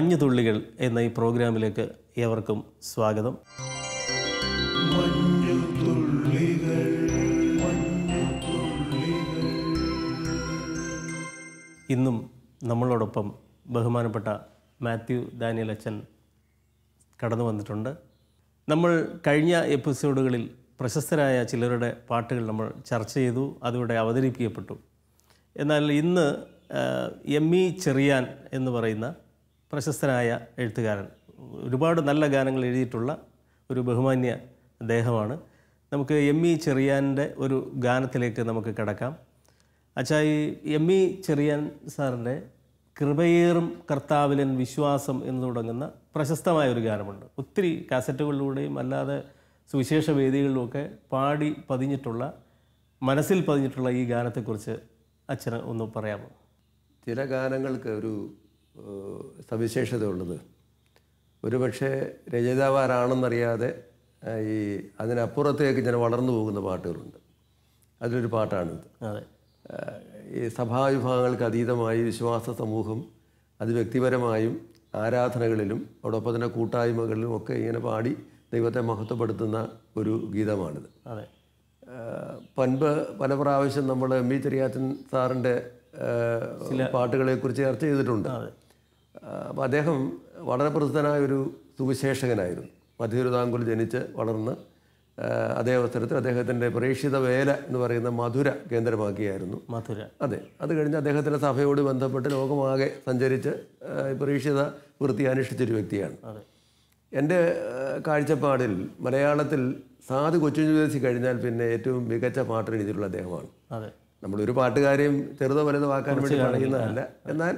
മഞ്ഞുതുള്ളികൾ എന്ന ഈ പ്രോഗ്രാമിലേക്ക് ഏവർക്കും സ്വാഗതം. ഇന്നും നമ്മളോടൊപ്പം ബഹുമാനപ്പെട്ട മാത്യു ഡാനിയൽ അച്ഛൻ കടന്നു വന്നിട്ടുണ്ട്. നമ്മൾ കഴിഞ്ഞ എപ്പിസോഡുകളിൽ പ്രശസ്തരായ ചിലരുടെ പാട്ടുകൾ നമ്മൾ ചർച്ച ചെയ്തു അതിവിടെ അവതരിപ്പിക്കപ്പെട്ടു. എന്നാൽ ഇന്ന് എം ഇ ചെറിയാൻ എന്ന് പറയുന്ന പ്രശസ്തനായ എഴുത്തുകാരൻ. ഒരുപാട് നല്ല ഗാനങ്ങൾ എഴുതിയിട്ടുള്ള ഒരു ബഹുമാന്യ അദ്ദേഹമാണ്. നമുക്ക് എം ഇ ചെറിയാന്റെ ഒരു ഗാനത്തിലേക്ക് നമുക്ക് കിടക്കാം. അച്ഛാ ഈ എം ഇ ചെറിയാൻ സാറിന്റെ കൃപയേറും കർത്താവിലൻ വിശ്വാസം എന്ന് തുടങ്ങുന്ന പ്രശസ്തമായ ഒരു ഗാനമുണ്ട്. ഒത്തിരി കാസറ്റുകളിലൂടെയും അല്ലാതെ സുവിശേഷ വേദികളിലുമൊക്കെ പാടി പതിഞ്ഞിട്ടുള്ള മനസ്സിൽ പതിഞ്ഞിട്ടുള്ള ഈ ഗാനത്തെക്കുറിച്ച് അച്ഛന് ഒന്ന് പറയാമോ? ചില ഗാനങ്ങൾക്ക് ഒരു സവിശേഷത ഉള്ളത് ഒരുപക്ഷെ രചയിതാവാരാണെന്നറിയാതെ ഈ അതിനപ്പുറത്തേക്ക് ഇങ്ങനെ വളർന്നു പോകുന്ന പാട്ടുകളുണ്ട്. അതിലൊരു പാട്ടാണിത്. ഈ സഭാവിഭാഗങ്ങൾക്ക് അതീതമായി വിശ്വാസ സമൂഹം അത് വ്യക്തിപരമായും ആരാധനകളിലും അതോടൊപ്പം തന്നെ കൂട്ടായ്മകളിലും ഒക്കെ ഇങ്ങനെ പാടി ദൈവത്തെ മഹത്വപ്പെടുത്തുന്ന ഒരു ഗീതമാണിത്. പൻപ് പല പ്രാവശ്യം നമ്മൾ എം വി ചെറിയാച്ചൻ സാറിന്റെ പാട്ടുകളെ കുറിച്ച് ചർച്ച ചെയ്തിട്ടുണ്ട്. അപ്പോൾ അദ്ദേഹം വളരെ പ്രസിദ്ധനായ ഒരു സുവിശേഷകനായിരുന്നു. മധ്യരുതാങ്കുൽ ജനിച്ച് വളർന്ന് അതേ അവസരത്തിൽ അദ്ദേഹത്തിന്റെ പ്രേക്ഷിത വേല എന്ന് പറയുന്ന മധുര കേന്ദ്രമാക്കിയായിരുന്നു. മധുര. അതെ. അത് കഴിഞ്ഞ് അദ്ദേഹത്തിന്റെ സഭയോട് ബന്ധപ്പെട്ട് ലോകമാകെ സഞ്ചരിച്ച് പ്രേക്ഷിത വൃത്തി അനുഷ്ഠിച്ചൊരു വ്യക്തിയാണ്. എന്റെ കാഴ്ചപ്പാടിൽ മലയാളത്തിൽ സാധു കൊച്ചുഞ്ചുദേശി കഴിഞ്ഞാൽ പിന്നെ ഏറ്റവും മികച്ച പാട്ട് എഴുതിയിട്ടുള്ള അദ്ദേഹമാണ് നമ്മളൊരു പാട്ടുകാരെയും ചെറുതോ വലുതോ ആക്കാൻ വേണ്ടി പറയുന്നതല്ല. എന്നാൽ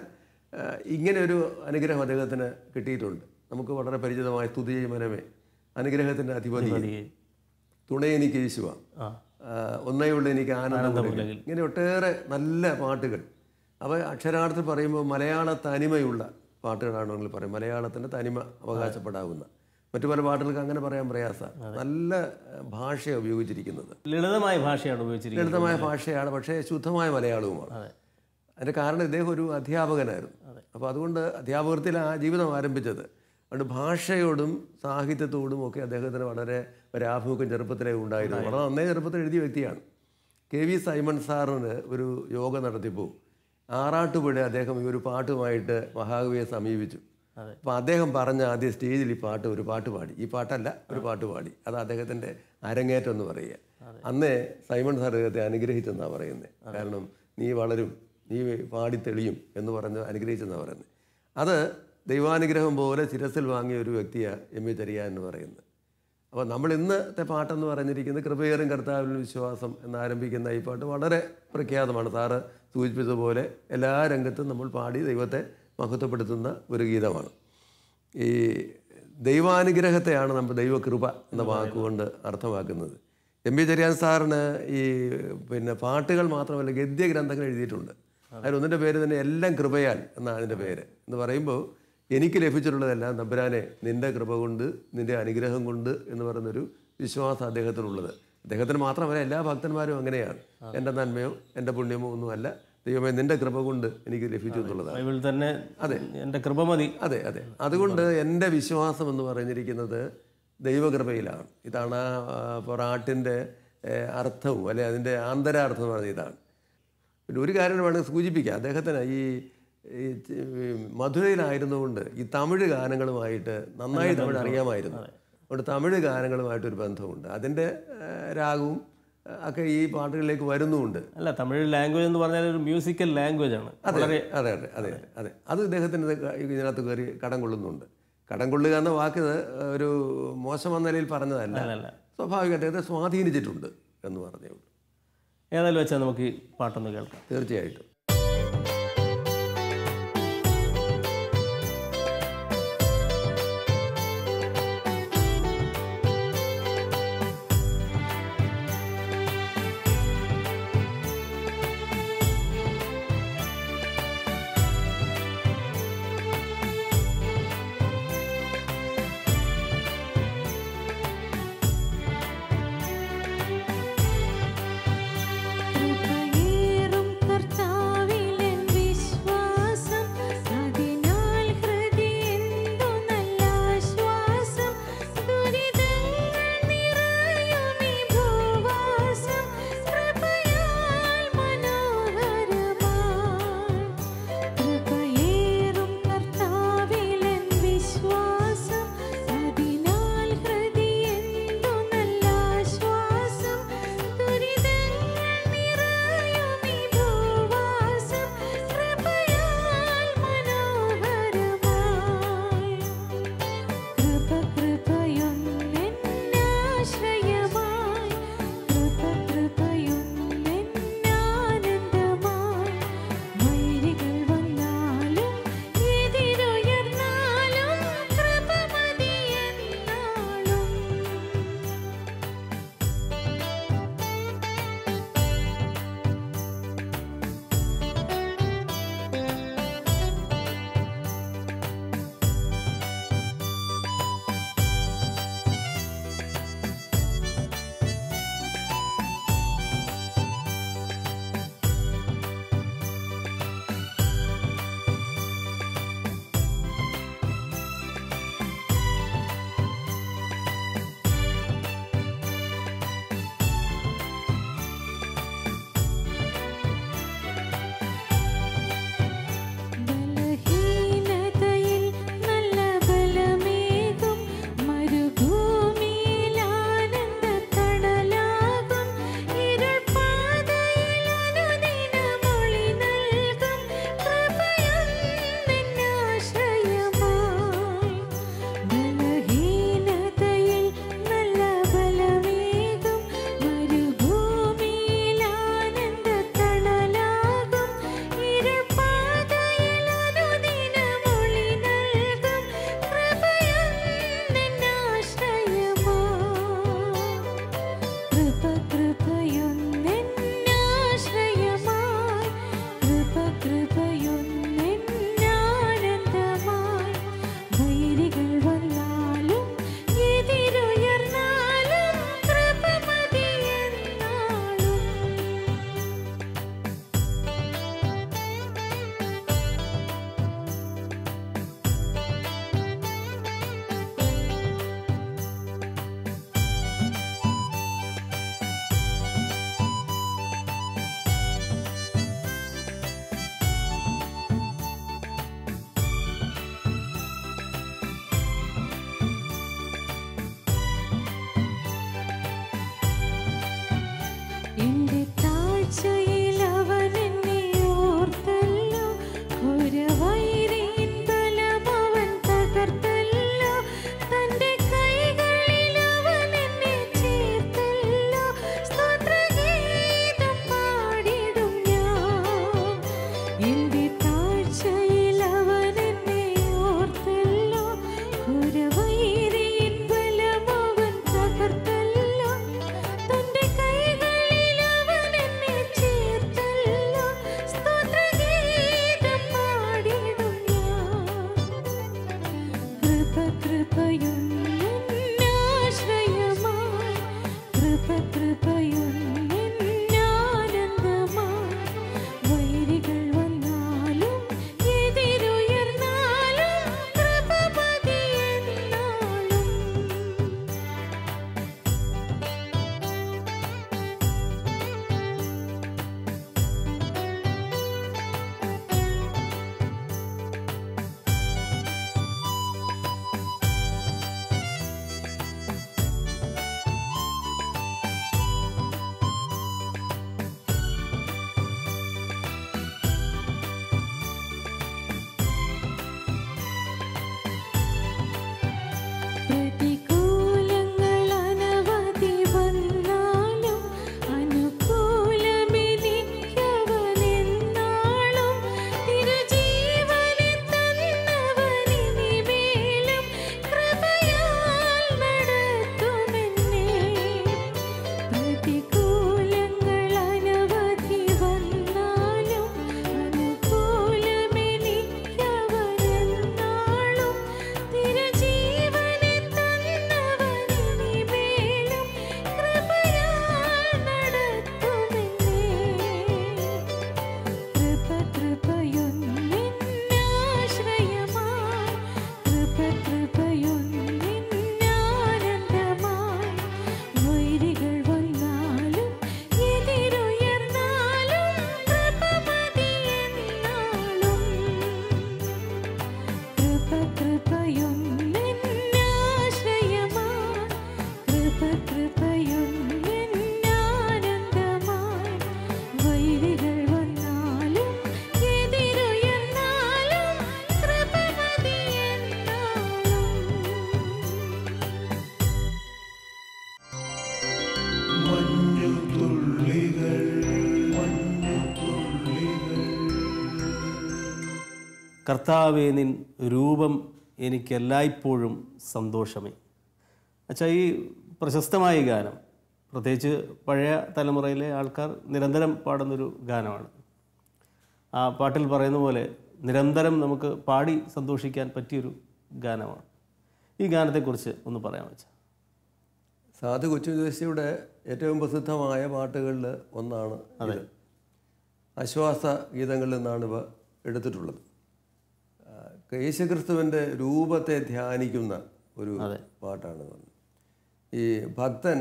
ഇങ്ങനെ ഒരു അനുഗ്രഹം അദ്ദേഹത്തിന് കിട്ടിയിട്ടുണ്ട്. നമുക്ക് വളരെ പരിചിതമായ സ്തുതി മനമേ. അനുഗ്രഹത്തിന്റെ അധിപതി തുണ എനിക്ക് യേശുവ. ഒന്നേയുള്ള എനിക്ക് ആനന്ദം ഇങ്ങനെ ഒട്ടേറെ നല്ല പാട്ടുകൾ. അവ അക്ഷരാർത്ഥത്തിൽ പറയുമ്പോൾ മലയാള തനിമയുള്ള പാട്ടുകളാണ് നമ്മൾ പറയും മലയാളത്തിന്റെ തനിമ അവകാശപ്പെടാവുന്ന. മറ്റു പല പാട്ടുകൾക്ക് അങ്ങനെ പറയാൻ പ്രയാസമാണ് നല്ല ഭാഷയാണ് ഉപയോഗിച്ചിരിക്കുന്നത്. ലളിതമായ ഭാഷയാണ് ഉപയോഗിച്ചിരിക്കുന്നത്. ലളിതമായ ഭാഷയാണ് പക്ഷേ ശുദ്ധമായ മലയാളവുമാണ്. അതെ. അതിന്റെ കാരണം ഇദ്ദേഹം ഒരു അധ്യാപകനായിരുന്നു. അപ്പോൾ അതുകൊണ്ട് അധ്യാപകത്തിൽ ആ ജീവിതം ആരംഭിച്ചത്. അതുകൊണ്ട് ഭാഷയോടും സാഹിത്യത്തോടും ഒക്കെ അദ്ദേഹത്തിന് വളരെ ഒരു ആഭിമുഖ്യം ചെറുപ്പത്തിലേ ഉണ്ടായിരുന്നു. വളരെ നന്നേ ചെറുപ്പത്തിൽ എഴുതിയ വ്യക്തിയാണ്. കെ വി സൈമൺ സാറിന് ഒരു യോഗ നടത്തിയപ്പോൾ ആറാട്ടുപുഴ അദ്ദേഹം ഈ ഒരു പാട്ടുമായിട്ട് മഹാകവിയെ സമീപിച്ചു. അപ്പോൾ അദ്ദേഹം പറഞ്ഞ ആദ്യ സ്റ്റേജിൽ ഈ പാട്ട് ഒരു പാട്ട് പാടി. ഈ പാട്ടല്ല ഒരു പാട്ട് പാടി. അത് അദ്ദേഹത്തിന്റെ അരങ്ങേറ്റം എന്ന് പറയുക. അന്നേ സൈമൺ സാർ അദ്ദേഹത്തെ അനുഗ്രഹിച്ചെന്നാണ് പറയുന്നത് കാരണം നീ വളരും നീ പാടി തെളിയും എന്ന് പറഞ്ഞ് അനുഗ്രഹിച്ചെന്നാണ് പറയുന്നത് അത് ദൈവാനുഗ്രഹം പോലെ ശിരസിൽ വാങ്ങിയ ഒരു വ്യക്തിയാണ് എം വി ചെറിയ എന്ന് പറയുന്നത്. അപ്പോൾ നമ്മൾ ഇന്നത്തെ പാട്ടെന്ന് പറഞ്ഞിരിക്കുന്നത് കൃപയേറും കർത്താവിൽ വിശ്വാസം എന്നാരംഭിക്കുന്ന ഈ പാട്ട് വളരെ പ്രഖ്യാതമാണ്. സാറ് സൂചിപ്പിച്ചതുപോലെ എല്ലാ രംഗത്തും നമ്മൾ പാടി ദൈവത്തെ മഹത്വപ്പെടുത്തുന്ന ഒരു ഗീതമാണ്. ഈ ദൈവാനുഗ്രഹത്തെയാണ് നമ്മൾ ദൈവകൃപ എന്ന വാക്കുകൊണ്ട് അർത്ഥമാക്കുന്നത്. എം ബി ചെറിയാൻ സാറിന് ഈ പിന്നെ പാട്ടുകൾ മാത്രമല്ല ഗദ്യ ഗ്രന്ഥങ്ങൾ എഴുതിയിട്ടുണ്ട് അതിലൊന്നിന്റെ പേര് തന്നെ എല്ലാം കൃപയാൽ എന്നാണ് അതിന്റെ പേര്. എന്ന് പറയുമ്പോൾ എനിക്ക് ലഭിച്ചിട്ടുള്ളതെല്ലാം തമ്പുരാനെ നിന്റെ കൃപ കൊണ്ട് നിന്റെ അനുഗ്രഹം കൊണ്ട് എന്ന് പറയുന്നൊരു വിശ്വാസം അദ്ദേഹത്തിനുള്ളത്. അദ്ദേഹത്തിന് മാത്രമല്ല എല്ലാ ഭക്തന്മാരും അങ്ങനെയാണ്. എന്റെ നന്മയോ എന്റെ പുണ്യമോ ഒന്നുമല്ല. ദൈവമേ നിന്റെ കൃപ കൊണ്ട് എനിക്ക് ലഭിച്ചു എന്നുള്ളതാണ്. തന്നെ അതെ. എന്റെ കൃപ മതി. അതെ അതെ. അതുകൊണ്ട് എന്റെ വിശ്വാസം എന്ന് പറഞ്ഞിരിക്കുന്നത് ദൈവകൃപയിലാണ്. ഇതാണ് ആ പൊറാട്ടിന്റെ അർത്ഥവും അല്ലെ അതിന്റെ ആന്തരാർത്ഥം എന്ന് പറഞ്ഞ ഇതാണ്. പിന്നെ ഒരു കാര്യം വേണമെങ്കിൽ സൂചിപ്പിക്കാം. അദ്ദേഹത്തിന് ഈ മധുരയിലായിരുന്നുകൊണ്ട് ഈ തമിഴ് ഗാനങ്ങളുമായിട്ട് നന്നായി തമിഴ് അറിയാമായിരുന്നു. അതുകൊണ്ട് തമിഴ് ഗാനങ്ങളുമായിട്ടൊരു ബന്ധമുണ്ട്. അതിന്റെ രാഗവും ഒക്കെ ഈ പാട്ടുകളിലേക്ക് വരുന്നുമുണ്ട്. അല്ല തമിഴ് ലാംഗ്വേജ് എന്ന് പറഞ്ഞാൽ ഒരു മ്യൂസിക്കൽ ലാംഗ്വേജ് ആണ്. അതെ അതെ അതെ അതെ അതെ. അത് ഇദ്ദേഹത്തിന് ഇത് ഇതിനകത്ത് കയറി കടം കൊള്ളുന്നുണ്ട്. കടം കൊള്ളുക എന്ന വാക്ക് ഒരു മോശമെന്ന നിലയിൽ പറഞ്ഞതല്ല. സ്വാഭാവിക അദ്ദേഹത്തെ സ്വാധീനിച്ചിട്ടുണ്ട് എന്ന് പറഞ്ഞേ ഉള്ളൂ. ഏതായാലും വെച്ചാൽ നമുക്ക് ഈ പാട്ടൊന്ന് കേൾക്കാം. തീർച്ചയായിട്ടും. यं കർത്താവേ നിൻ രൂപം എനിക്കെല്ലായ്പ്പോഴും സന്തോഷമേ. അച്ഛാ ഈ പ്രശസ്തമായ ഗാനം പ്രത്യേകിച്ച് പഴയ തലമുറയിലെ ആൾക്കാർ നിരന്തരം പാടുന്നൊരു ഗാനമാണ്. ആ പാട്ടിൽ പറയുന്ന പോലെ നിരന്തരം നമുക്ക് പാടി സന്തോഷിക്കാൻ പറ്റിയൊരു ഗാനമാണ്. ഈ ഗാനത്തെക്കുറിച്ച് ഒന്ന് പറയാൻ വെച്ചാൽ സാധു കൊച്ചുദേശിയുടെ ഏറ്റവും പ്രസിദ്ധമായ പാട്ടുകളിൽ ഒന്നാണ് അതെ. ആശ്വാസ ഗീതങ്ങളിൽ നിന്നാണ് ഇവ എടുത്തിട്ടുള്ളത്. യേശുക്രിസ്തുവിന്റെ രൂപത്തെ ധ്യാനിക്കുന്ന ഒരു പാട്ടാണ്. ഈ ഭക്തൻ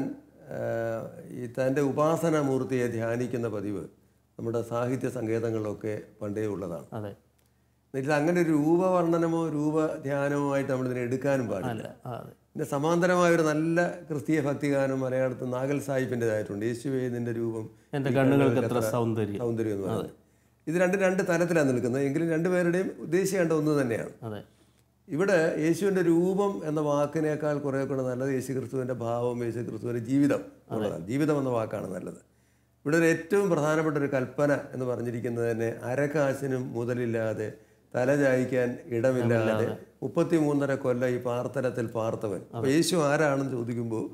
ഈ തന്റെ ഉപാസനാമൂർത്തിയെ ധ്യാനിക്കുന്ന പതിവ് നമ്മുടെ സാഹിത്യ സങ്കേതങ്ങളിലൊക്കെ പണ്ടേ ഉള്ളതാണ്. എന്നിട്ട് എന്നുവെച്ചാൽ അങ്ങനെ ഒരു രൂപവർണനമോ രൂപധ്യാനമോ ആയിട്ട് നമ്മളിതിനെ എടുക്കാനും പാടില്ല. പിന്നെ സമാന്തരമായ ഒരു നല്ല ക്രിസ്തീയ ഭക്തിഗാനം മലയാളത്തിൽ നാഗൽ സാഹിബിന്റെതായിട്ടുണ്ട്. യേശുവേ നിന്റെ രൂപം എന്റെ കണ്ണുകൾക്ക് സൗന്ദര്യം. സൗന്ദര്യം എന്ന് പറയുന്നത്. ഇത് രണ്ട് രണ്ട് തരത്തിലാണ് നിൽക്കുന്നത്. എങ്കിലും രണ്ടുപേരുടെയും ഉദ്ദേശിക്കേണ്ട ഒന്ന് തന്നെയാണ്. ഇവിടെ യേശുവിന്റെ രൂപം എന്ന വാക്കിനേക്കാൾ കുറേ കൂടെ നല്ലത് യേശു ക്രിസ്തുവിന്റെ ഭാവം യേശു ക്രിസ്തുവിന്റെ ജീവിതം എന്നുള്ളതാണ്. ജീവിതം എന്ന വാക്കാണ് നല്ലത്. ഇവിടെ ഒരു ഏറ്റവും പ്രധാനപ്പെട്ട ഒരു കൽപ്പന എന്ന് പറഞ്ഞിരിക്കുന്നത് തന്നെ അരക്കാശിനും മുതലില്ലാതെ തല ചായ്ക്കാൻ ഇടമില്ലാതെ മുപ്പത്തി മൂന്നര കൊല്ലം ഈ പാർത്തലത്തിൽ പാർത്തവൻ. അപ്പോൾ യേശു ആരാണെന്ന് ചോദിക്കുമ്പോൾ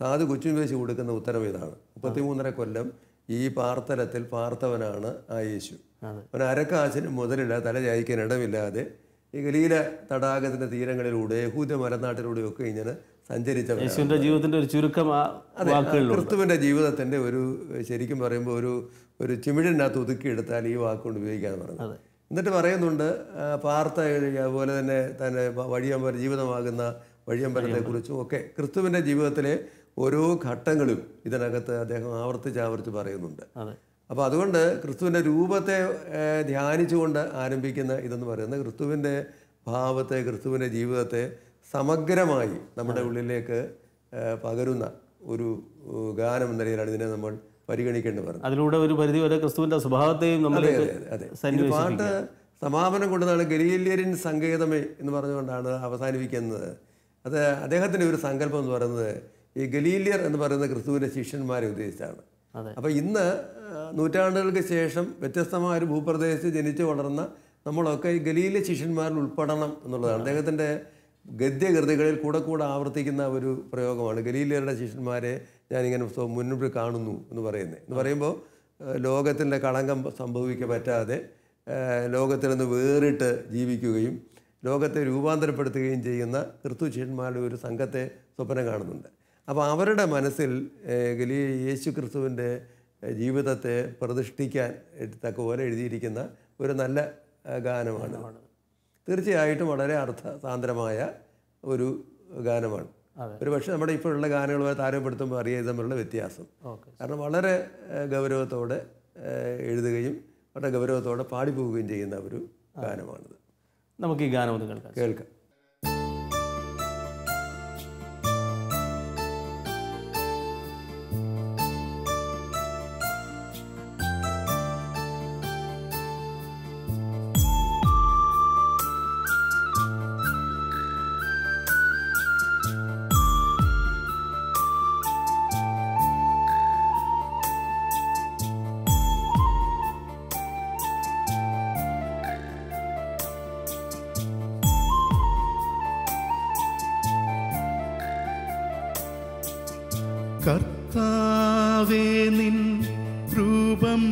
സാധു കൊച്ചുമേശി കൊടുക്കുന്ന ഉത്തരം ഇതാണ്. മുപ്പത്തി മൂന്നര കൊല്ലം ഈ പാർത്തലത്തിൽ പാർത്തവനാണ് ആ യേശു. അവൻ അരക്കാശിനും മുതലില്ല തല ചായ്ക്കാൻ ഇടമില്ലാതെ ഈ ഗലീല തടാകത്തിന്റെ തീരങ്ങളിലൂടെ യഹൂദ മരനാട്ടിലൂടെ ഒക്കെ ഇങ്ങനെ സഞ്ചരിച്ചവൻ യേശുവിന്റെ ജീവിതത്തിന്റെ ഒരു ചുരുക്കം ക്രിസ്തുവിന്റെ ജീവിതത്തിന്റെ ഒരു ശരിക്കും പറയുമ്പോൾ ഒരു ഒരു ചിമിഴിനകത്ത് ഒതുക്കിയെടുത്താൽ ഈ വാക്കുകൊണ്ട് ഉപയോഗിക്കാന്ന് പറഞ്ഞത്. എന്നിട്ട് പറയുന്നുണ്ട് പാർത്ത അതുപോലെ തന്നെ തന്നെ വഴിയമ്പ ജീവിതമാകുന്ന വഴിയമ്പലത്തെക്കുറിച്ചും ഒക്കെ ക്രിസ്തുവിന്റെ ജീവിതത്തിലെ ഓരോ ഘട്ടങ്ങളും ഇതിനകത്ത് അദ്ദേഹം ആവർത്തിച്ച് ആവർത്തിച്ച് പറയുന്നുണ്ട്. അപ്പോൾ അതുകൊണ്ട് ക്രിസ്തുവിന്റെ രൂപത്തെ ധ്യാനിച്ചുകൊണ്ട് ആരംഭിക്കുന്ന ഇതെന്ന് പറയുന്നത് ക്രിസ്തുവിന്റെ ഭാവത്തെ ക്രിസ്തുവിന്റെ ജീവിതത്തെ സമഗ്രമായി നമ്മുടെ ഉള്ളിലേക്ക് പകരുന്ന ഒരു ഗാനം എന്ന നിലയിലാണ് ഇതിനെ നമ്മൾ പരിഗണിക്കേണ്ടി വരുന്നത്. അതിലൂടെ ഒരു പരിധി വരെ ക്രിസ്തുവിന്റെ സ്വഭാവത്തെയും നമ്മൾ അതെ പാട്ട് സമാപനം കൊണ്ടതാണ് ഗലീലിയരിൻ സങ്കേതമേ എന്ന് പറഞ്ഞുകൊണ്ടാണ് അവസാനിപ്പിക്കുന്നത്. അത് അദ്ദേഹത്തിന്റെ ഒരു സങ്കല്പം എന്ന് പറയുന്നത് ഈ ഗലീലിയർ എന്ന് പറയുന്ന ക്രിസ്തുവിന്റെ ശിഷ്യന്മാരെ ഉദ്ദേശിച്ചാണ്. അപ്പോൾ ഇന്ന് നൂറ്റാണ്ടുകൾക്ക് ശേഷം വ്യത്യസ്തമായ ഒരു ഭൂപ്രദേശത്ത് ജനിച്ചു വളർന്ന നമ്മളൊക്കെ ഈ ഗലീല ശിഷ്യന്മാരിൽ ഉൾപ്പെടണം എന്നുള്ളതാണ്. അദ്ദേഹത്തിന്റെ ഗദ്യകൃതികളിൽ കൂടെ കൂടെ ആവർത്തിക്കുന്ന ഒരു പ്രയോഗമാണ്. ഗലീലരുടെ ശിഷ്യന്മാരെ ഞാനിങ്ങനെ മുൻപിൽ കാണുന്നു എന്ന് പറയുന്നത്. എന്ന് പറയുമ്പോൾ ലോകത്തിന്റെ കളങ്കം സംഭവിക്കാൻ പറ്റാതെ ലോകത്തിൽ നിന്ന് വേറിട്ട് ജീവിക്കുകയും ലോകത്തെ രൂപാന്തരപ്പെടുത്തുകയും ചെയ്യുന്ന ക്രിസ്തു ശിഷ്യന്മാരുടെ ഒരു സംഘത്തെ സ്വപ്നം കാണുന്നുണ്ട്. അപ്പോൾ അവരുടെ മനസ്സിൽ ഗലീ യേശു ക്രിസ്തുവിന്റെ ജീവിതത്തെ പ്രതിഷ്ഠിക്കാൻ തക്ക പോലെ എഴുതിയിരിക്കുന്ന ഒരു നല്ല ഗാനമാണ്. തീർച്ചയായിട്ടും വളരെ അർത്ഥസാന്ദ്രമായ ഒരു ഗാനമാണ്. ഒരു പക്ഷേ നമ്മുടെ ഇപ്പോഴുള്ള ഗാനങ്ങളുമായി താരപ്പെടുത്തുമ്പോൾ അറിയാതെ തമ്മിലുള്ള വ്യത്യാസം. കാരണം വളരെ ഗൗരവത്തോടെ എഴുതുകയും വളരെ ഗൗരവത്തോടെ പാടിപ്പോവുകയും ചെയ്യുന്ന ഒരു ഗാനമാണിത്. നമുക്ക് ഈ ഗാനം ഒന്ന് കേൾക്കാം. കേൾക്കാം. കർത്താവേ നിൻ രൂപം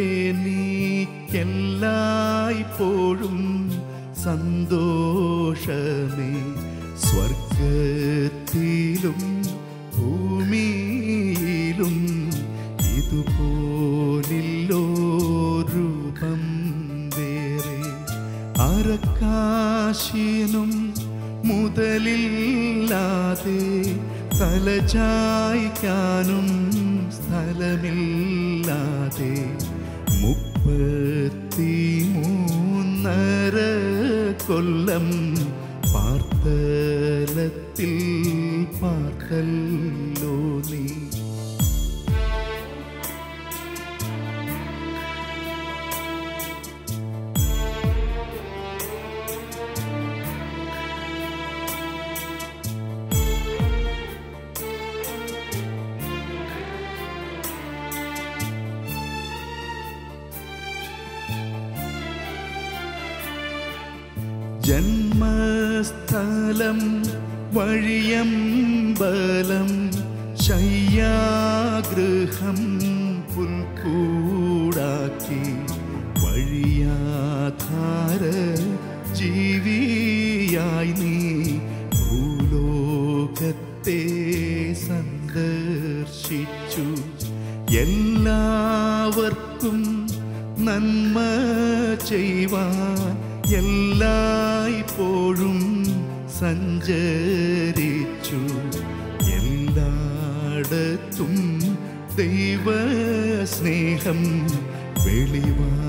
എനിക്കെല്ലായ്പ്പോഴും സന്തോഷമേ. സ്വർഗത്തിലും ഭൂമിയിലും ഇതുപോലില്ലോ രൂപം വേറെ. അരക്കാശിനും മുതലില്ലാതെ തലചായ്ക്കാനും സ്ഥലമില്ലാതെ മുപ്പത്തി മൂന്നര കൊല്ലം പാർത്തലത്തിൽ പാർത്തല്ലോ വഴിയാധാര ജീവിയായി നീ ഭൂലോകത്തെ സന്ദർശിച്ചു. എല്ലാവർക്കും നന്മ ചെയ്യുവാൻ എല്ലായ്പ്പോഴും സഞ്ചരിച്ചു. എല്ലായിടത്തും ദൈവ സ്നേഹം വെളിവാക്കി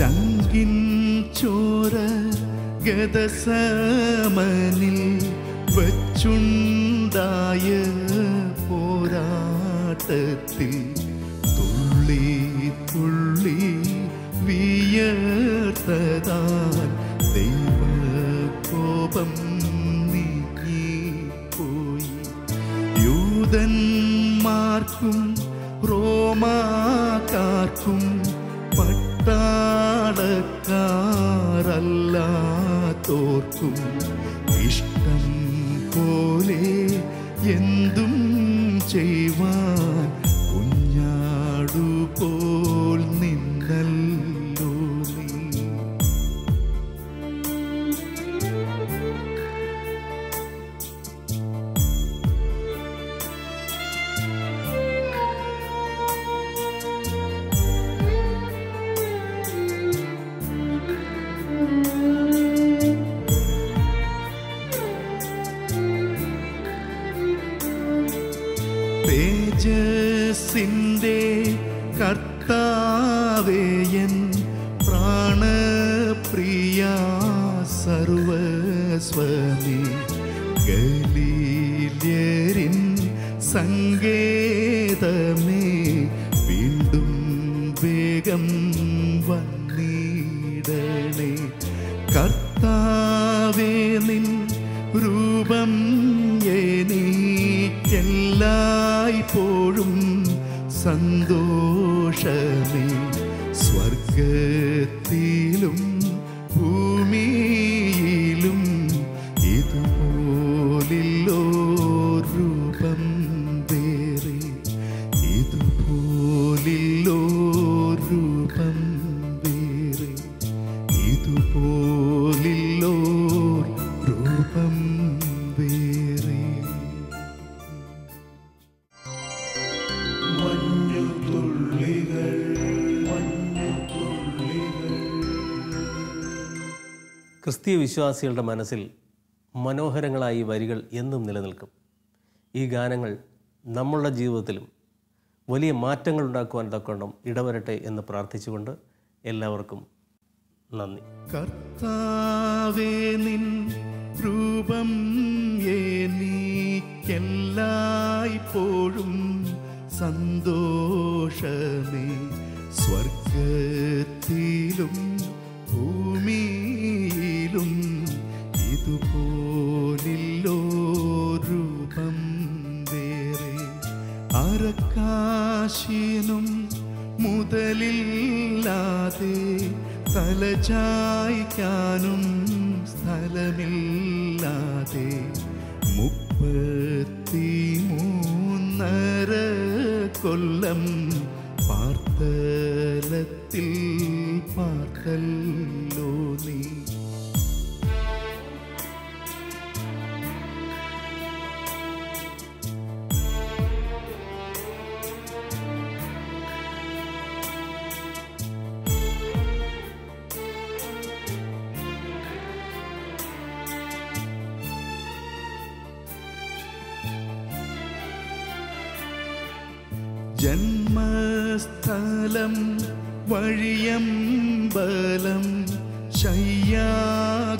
ചങ്കിൻ ചോര ഗതസമനിൽ വച്ചുണ്ടായ പോരാട്ടത്തിൽ പോലെ എന്തും ചെയ്യുവാൻ പ്രാണപ്രിയ സർവസ്വമി. ഗലീലിയരിൻ സങ്കേതമേ വീണ്ടും വേഗം വന്നിടണേ. കർത്താവേ നിൻ രൂപം എനിക്കെല്ലായ്പ്പോഴും സന്തോഷമേ ക്രിസ്തീയ വിശ്വാസികളുടെ മനസ്സിൽ മനോഹരങ്ങളായ ഈ വരികൾ എന്നും നിലനിൽക്കും. ഈ ഗാനങ്ങൾ നമ്മളുടെ ജീവിതത്തിലും വലിയ മാറ്റങ്ങൾ ഉണ്ടാക്കുവാൻ തക്കവണ്ണം ഇടവരട്ടെ എന്ന് പ്രാർത്ഥിച്ചുകൊണ്ട് എല്ലാവർക്കും നന്ദി. കർത്താവേ നിൻ രൂപം എനിക്കെല്ലായ്പ്പോഴും സന്തോഷമേ. സ്വർഗത്തിലും അരക്കാശിനും മുതലില്ലാതെ തലചായ്ക്കാനും സ്ഥലമില്ലാതെ മുപ്പത്തി മൂന്നര കൊല്ലം പാർത്തലത്തിൽ ജന്മസ്ഥലം വഴിയമ്പലം ശയ്യാഗൃഹം